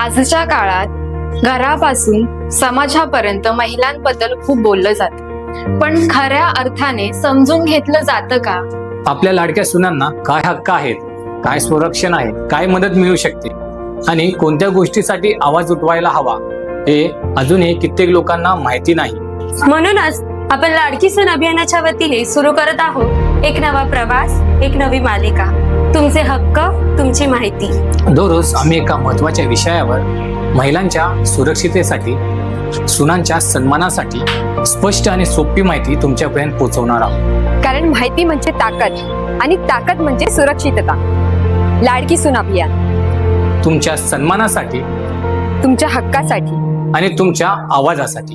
आजच्या काळात घरापासून समाजापर्यंत महिलांबद्दल खूप बोललं जातं. पण खऱ्या अर्थाने समजून घेतलं जातं का? आपल्या लाडक्या सुनांना काय हक्क आहेत काय संरक्षण आहे काय मदत मिळू शकते? आणि कोणत्या गोष्टीसाठी आवाज उठवायला हवा हे अजूनही कित्येक लोकांना माहिती नाही. म्हणूनच आपण लाडकी सून अभियानाच्या वतीने सुरू करत आहोत. एक नवा प्रवास एक नवी मालिका. तुमचे हक्क तुमची माहिती. दररोज आम्ही एका महत्त्वाच्या विषयावर महिलांच्या सुरक्षितेसाठी सुनांच्या सन्मानासाठी स्पष्ट आणि सोपी माहिती तुमच्यापर्यंत पोहोचवणार आहोत. कारण माहिती म्हणजे ताकद आणि ताकद म्हणजे सुरक्षितता. लाडकी सून अभियान. तुमच्या सन्मानासाठी तुमच्या हक्कासाठी. आणि तुमच्या आवाजासाठी.